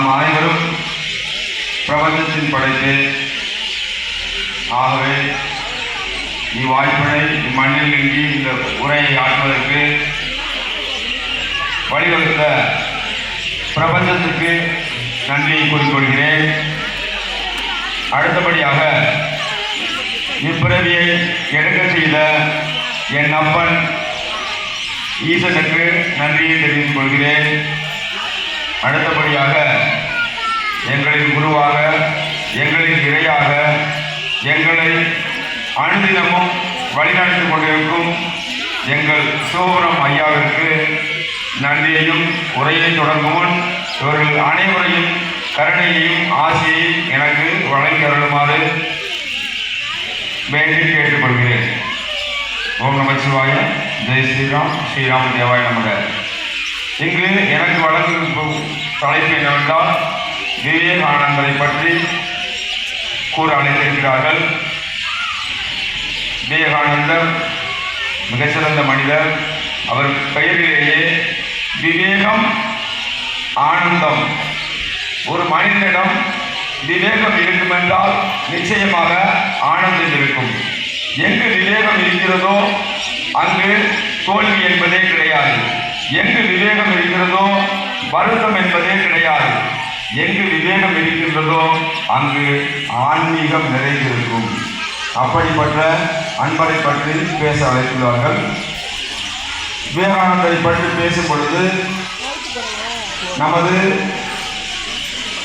நாம் அனைவரும் பிரபஞ்சத்தின் படைப்பு. ஆகவே இவ்வாய்ப்பினை இம்மண்ணில் இன்றி இந்த உரையை ஆற்றுவதற்கு வழிவகுத்த பிரபஞ்சத்துக்கு நன்றியை கூறிக்கொள்கிறேன் அடுத்தபடியாக இப்பிறவியை எடுக்கச் செய்த என் அப்பன் ஈசனுக்கு நன்றியை தெரிவித்துக் கொள்கிறேன். அடுத்தபடியாக எங்களின் குருவாக எங்களின் இறையாக எங்களை அனுதினமும் வழிநடத்திக் கொண்டிருக்கும் எங்கள் சிவபுரம் ஐயாவிற்கு நன்றியையும் உரையை தொடங்கும் முன் இவர்கள் அனைவரையும் கருணையையும் ஆசையையும் எனக்கு வழங்கி அருளுமாறு வேண்டி கேட்டுக்கொள்கிறேன். ஓம் நம சிவாய. ஜெய் ஸ்ரீராம். ஸ்ரீராம் தேவாய நமக. இங்கு எனக்கு வழங்கும் தலைப்பு என்னவென்றால் விவேகானந்தரை பற்றி கூற அழைத்திருக்கிறார்கள் விவேகானந்தர் மிகச்சிறந்த மனிதர். அவர் பெயரிலேயே விவேகம் ஆனந்தம். ஒரு மனிதனிடம் விவேகம் இருக்குமென்றால் நிச்சயமாக ஆனந்தம் இருக்கும். எங்கு விவேகம் இருக்கிறதோ அங்கு தோல்வி என்பதே கிடையாது. எங்கு விவேகம் இருக்கிறதோ வருத்தம் என்பதே கிடையாது. எங்கு விவேகம் இருக்கின்றதோ அங்கு ஆன்மீகம் நிறைந்திருக்கும். அப்படிப்பட்ட அன்பரை பற்றி பேச அழைத்துள்ளார்கள் விவேகானந்தரை பற்றி பேசும் பொழுது நமது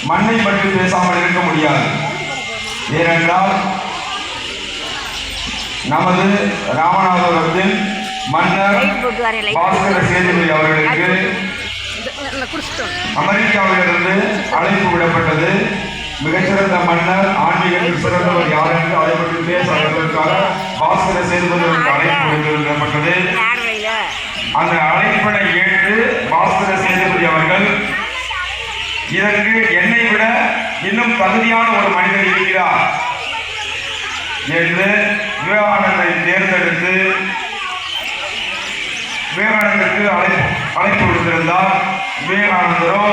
மண்ணை பற்றி பேசாமல் இருக்க முடியாது. ஏனென்றால் நமது ராமநாதபுரத்தில் மன்னர் பாஸ்கர சேதுபதி அவர்களுக்கு அமெரிக்காவிலிருந்து அழைப்பு விடப்பட்டது. மிகச்சிறந்த மன்னர் ஆன்மீகத்தில் சிறந்தவர் யார் என்று அதை பற்றி பேச அழைப்பதற்காக பாஸ்கர சேதுபதி அழைப்பு விடப்பட்டது. அந்த அழைப்பினை ஏற்று பாஸ்கர சேதுபதி அவர்கள் இதற்கு என்னை விட இன்னும் தகுதியான ஒரு மனிதர் இருக்கிறார் என்று விவேகானந்தரை தேர்ந்தெடுத்து விவேகானந்தருக்கு அழைப்பு அழைப்பு விடுத்திருந்தால் விவேகானந்தரோ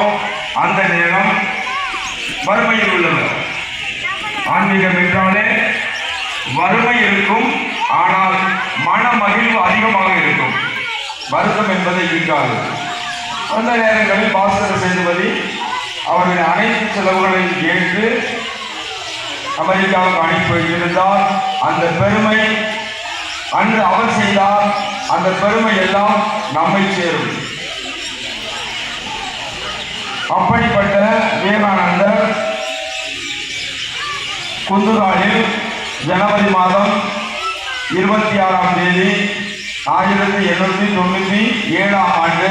அந்த நேரம் வறுமையில் உள்ளவர் ஆன்மீகம் என்றாலே வறுமை இருக்கும் ஆனால் மன மகிழ்வு அதிகமாக இருக்கும். வருத்தம் என்பதை இருக்காது அந்த நேரங்களில் பாஸ்கர சேதுபதி அவருடைய அனைத்து செலவுகளையும் ஏற்று அமெரிக்காவுக்கு அனுப்பி வைத்திருந்தால் அந்த பெருமை அன்று அவர் செய்தால் அந்த பெருமை எல்லாம் நம்மை சேரும். அப்படிப்பட்ட விவேகானந்தர் குந்துகாலில் ஜனவரி மாதம் இருபத்தி ஆறாம் தேதி ஆயிரத்தி எண்ணூற்றி தொண்ணூற்றி ஏழாம் ஆண்டு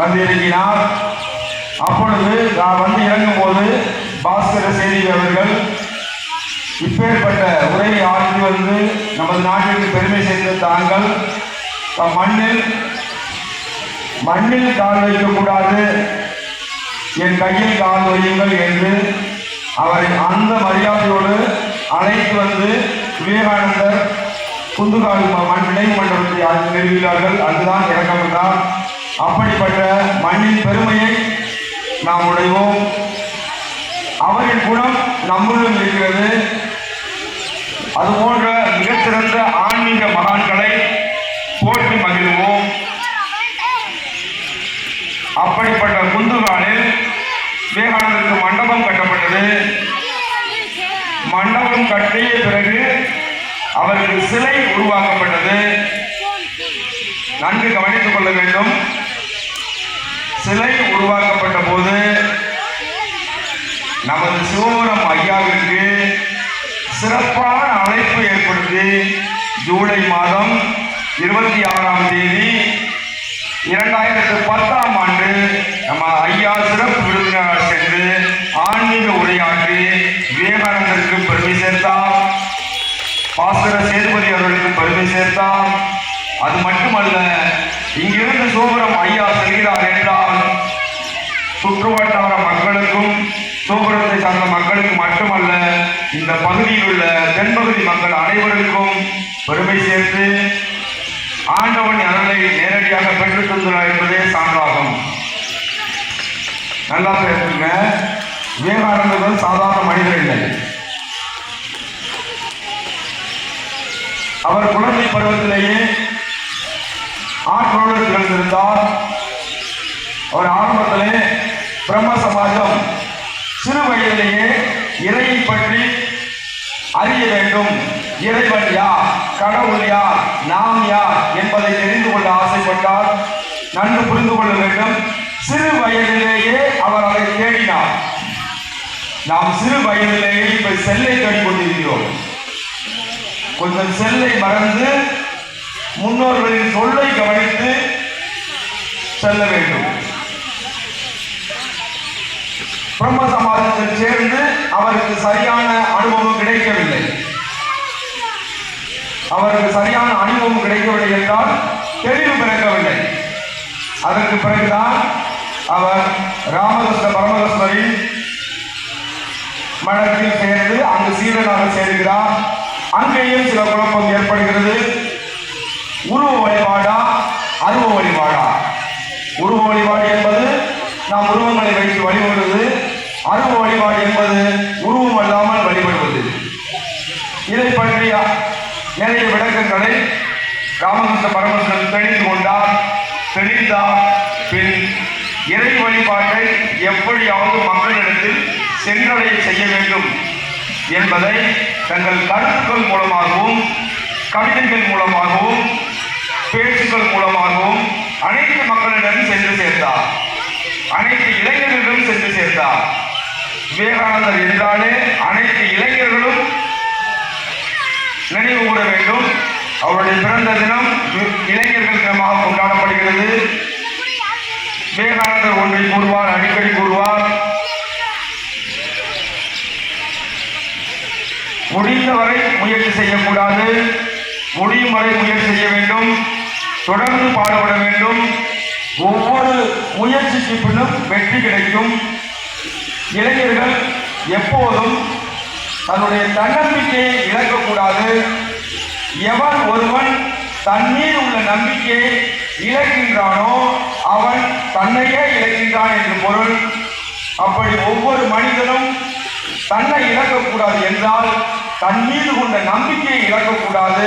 வந்திருக்கிறார். அப்பொழுது நான் வந்து இறங்கும் போது பாஸ்கர செய்தி அவர்கள் இப்பேற்பட்ட உரையை ஆற்றி வந்து நமது நாட்டிற்கு பெருமை செய்த தாங்கள் மண்ணில் மண்ணில் கால் வைக்கக்கூடாது என் கையில் கால் வையுங்கள் என்று அவரை அந்த மரியாதையோடு அழைத்து வந்து விவேகானந்தர் குந்துகால் மண் நினைவு மண்டபத்தை நிறுவினார்கள். அதுதான் இறக்கம்தான் அப்படிப்பட்ட மண்ணின் பெருமையை நாம் உடைவோம். அவரின் குணம் நம்முள்ளும் இருக்கிறது. அதுபோன்ற மிகச்சிறந்த ஆன்மீக மகான்களை போற்றி மகிழ்வோம். அப்படிப்பட்ட குந்துகாலில் விவேகானந்தருக்கு மண்டபம் கட்டப்பட்டது. மண்டபம் கட்டிய பிறகு அவருக்கு சிலை உருவாக்கப்பட்டது. நன்கு கவனித்துக் கொள்ள வேண்டும். சிலை உருவாக்கப்பட்ட போது நமது சிவபுரம் ஐயாவிற்கு சிறப்பான அழைப்பு ஏற்படுத்தி ஜூலை மாதம் இருபத்தி ஆறாம் தேதி இரண்டாயிரத்து பத்தாம் ஆண்டு நம்ம ஐயா சிறப்பு விருந்தினராக சென்று ஆன்மீக உரையாற்றி விவேகானந்தருக்கு பெருமை சேர்த்தார். பாஸ்கர சேதுபதி அவர்களுக்கு பெருமை சேர்த்தார். அது மட்டுமல்ல இங்கிருந்து சோபுரம் ஐயா செல்கிறார் என்றால் சுற்றுவட்டார மக்களுக்கும் சோபுரத்தை சார்ந்த மக்களுக்கு மட்டுமல்ல இந்த பகுதியில் உள்ள தென்பகுதி மக்கள் அனைவருக்கும் பெருமை சேர்த்து ஆண்டவன் அருளை நேரடியாக பெற்றுத் தந்துள்ளார் என்பதே சான்றாகும். நல்லா பேசுங்க. விவேகானந்தர் சாதாரண மனிதர் இல்லை. அவர் குழந்தை பருவத்திலேயே ஆற்றோடு திகழ்ந்திருந்தார் அவர் ஆரம்பத்திலே பிரம்ம இறைவன் யார்? கடவுள் யார்? நாம் யார்? என்பதை தெரிந்து கொள்ள ஆசைப்பட்டால் நன்கு புரிந்து கொள்ள வேண்டும். சிறு வயதிலேயே அவர் அதை தேடினார். நாம் சிறு வயதிலேயே இப்ப செல்லை தேடிக்கொண்டிருக்கிறோம். கொஞ்சம் செல்லை மறந்து முன்னோர்களின் சொல்லை கவனித்து செல்ல வேண்டும். பிரம்ம சமாஜத்தில் சேர்ந்து அவருக்கு சரியான அனுபவம் கிடைக்கவில்லை. அவருக்கு சரியான அனுபவம் கிடைக்கவில்லை என்றால் தெளிவு பிறக்கவில்லை. அதற்கு பிறகுதான் அவர் ராமகிருஷ்ண பரமகிருஷ்ணரின் மடத்தில் சேர்ந்து அங்கு சீடனாக சேர்கிறார். அங்கேயும் சில குழப்பம் ஏற்படுகிறது. உருவ வழிபாடா அருவ வழிபாடா? உருவ வழிபாடு என்பது நாம் உருவங்களை வைத்து வழிபடுவது. அருவ வழிபாடு என்பது உருவம் அல்லாமல் வழிபடுவது. இதை பற்றிய நிறைய விளக்கங்களை ராமகிருஷ்ண பரமசன் தெளிந்து கொண்டார். தெளிந்தார் பின் இறை வழிபாட்டை எப்படியாவது மக்களிடத்தில் சென்றடைய செய்ய வேண்டும் என்பதை தங்கள் கருத்துக்கள் மூலமாகவும் கவிதைகள் மூலமாகவும் பேச்சுக்கள் மூலமாகவும் அனைத்து மக்களிடம் சென்று சேர்த்தார். அனைத்து இளைஞர்களிடம் சென்று சேர்த்தார். விவேகானந்தர் என்றாலே அனைத்து இளைஞர்களும் நினைவு கூற வேண்டும். அவருடைய பிறந்த தினம் இளைஞர்கள் தினமாக கொண்டாடப்படுகிறது. விவேகானந்தர் ஒன்றை கூறுவார் அடிக்கடி கூறுவார். முடிந்தவரை முயற்சி செய்யக்கூடாது. முடியும் வரை முயற்சி செய்ய வேண்டும். தொடர்ந்து பாடுபட வேண்டும். ஒவ்வொரு முயற்சிக்கு பின்னும் வெற்றி கிடைக்கும். இளைஞர்கள் எப்போதும் தன்னுடைய தன்னம்பிக்கையை இழக்கக்கூடாது. எவன் ஒருவன் தன் மீது உள்ள நம்பிக்கையை இழக்கின்றானோ அவன் தன்னையே இழக்கின்றான் என்று பொருள். அப்படி ஒவ்வொரு மனிதனும் தன்னை இழக்கக்கூடாது என்றால் தன் மீது கொண்ட நம்பிக்கையை இழக்கக்கூடாது.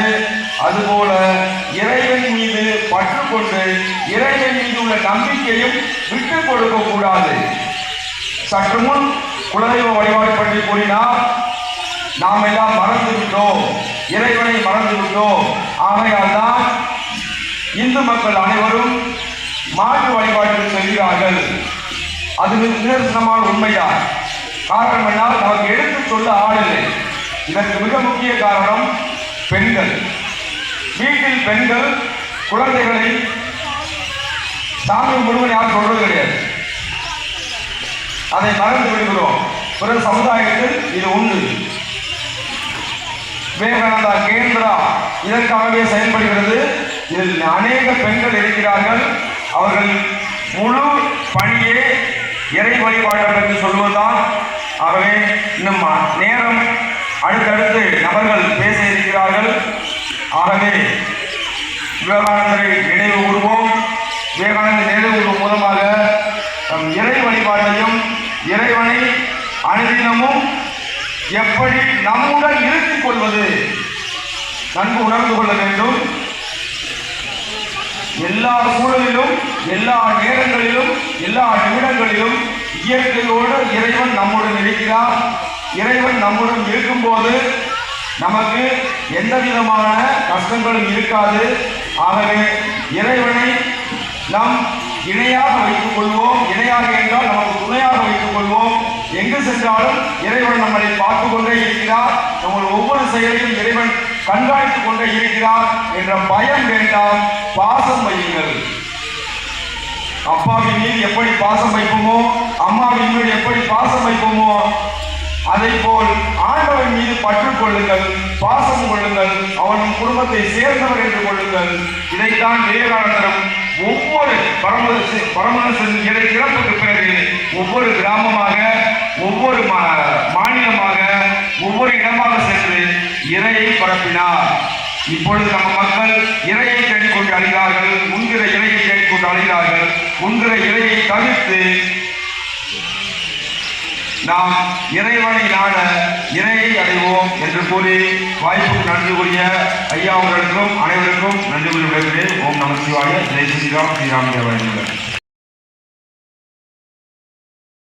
அதுபோல இறைவன் மீது பற்று கொண்டு இறைவன் மீது உள்ள நம்பிக்கையும் விட்டுக் கொடுக்க கூடாது சற்று முன் குலதெய்வ வழிபாடு பற்றி கூறினார். நாம் எல்லாம் மறந்து விட்டோம் இறைவனை மறந்து விட்டோம் ஆகையால் தான் இந்து மக்கள் அனைவரும் மாற்று வழிபாட்டுக்கு செல்கிறார்கள் அது நிதர்சனமான உண்மைதான். காரணம் என்னால் நமக்கு எடுத்து சொல்ல ஆள் இதற்கு மிக முக்கிய காரணம் பெண்கள். வீட்டில் பெண்கள் குழந்தைகளை சாமி முழுவதும் யாரும் சொல்றது கிடையாது. அதை மறந்து விடுகிறோம். பிற சமுதாயத்தில் இது உண்டு. விவேகானந்தா கேந்திரா இதற்காகவே செயல்படுகிறது. இதில் அநேக பெண்கள் இருக்கிறார்கள். அவர்கள் முழு பணியே இறை வழிபாடுகள் என்று சொல்வதுதான். ஆகவே இன்னும் நேரம் அடுத்தடுத்து நபர்கள் பேச இருக்கிறார்கள். ஆகவே விவேகானந்தரை நினைவு கூறுவோம். விவேகானந்த நினைவு கூறும் மூலமாக நம் இறை வழிபாட்டையும் இறைவனை அனுதினமும் எப்படி நம்முடன் இருத்திக் கொள்வது நன்கு உணர்ந்து கொள்ள வேண்டும். எல்லா சூழலிலும் எல்லா நேரங்களிலும் எல்லா நிமிடங்களிலும் இயற்கையோடு இறைவன் நம்முடன் இருக்கிறார். இறைவன் நம்முடன் இருக்கும்போது நமக்கு எந்த விதமான கஷ்டங்களும் இருக்காது. ஆகவே இறைவனை நாம் இணையாக வைத்துக் கொள்வோம். இணையாக என்றால் நமக்கு துணையாக வைத்துக் கொள்வோம். எங்கு சென்றாலும் இறைவன் நம்மளை பார்த்து கொண்டே இருக்கிறார். நம்ம ஒவ்வொரு செயலையும் இறைவன் கண்காணித்துக் கொண்டே இருக்கிறார் என்ற பயம் வேண்டாம் பாசம் வையுங்கள். அப்பாவின் மீது எப்படி பாசம் வைப்போமோ அம்மாவின் மீது எப்படி பாசம் வைப்போமோ அதை போல் ஆண்டவன் மீது பற்று கொள்ளுங்கள் பாசம் கொள்ளுங்கள் அவன் குடும்பத்தை சேர்ந்தவர் என்று கொள்ளுங்கள். இதைத்தான் விவேகானந்தரும் ஒவ்வொரு பரமதசி பரமதசன் இறை இறப்புக்கு பிறகு ஒவ்வொரு கிராமமாக ஒவ்வொரு மா- மாநிலமாக ஒவ்வொரு இடமாக சென்று இறையை பரப்பினார். இப்பொழுது நம்ம மக்கள் இறையை தேடிக்கொண்டு அழிகிறார்கள் உண்கிற இறையை தேடிக்கொண்டு அழிகிறார்கள் உண்கிற இறையை தவிர்த்து நாம் இறைவனை நாட இறையை அடைவோம் என்று கூறி வாய்ப்புக்கு நன்றி கூறிய ஐயா அவர்களுக்கும் அனைவருக்கும் நன்றி கூறி விடுகிறேன் ஓம் நம சிவாய. ஜெய் ஸ்ரீராம். ஸ்ரீராம் தேவாய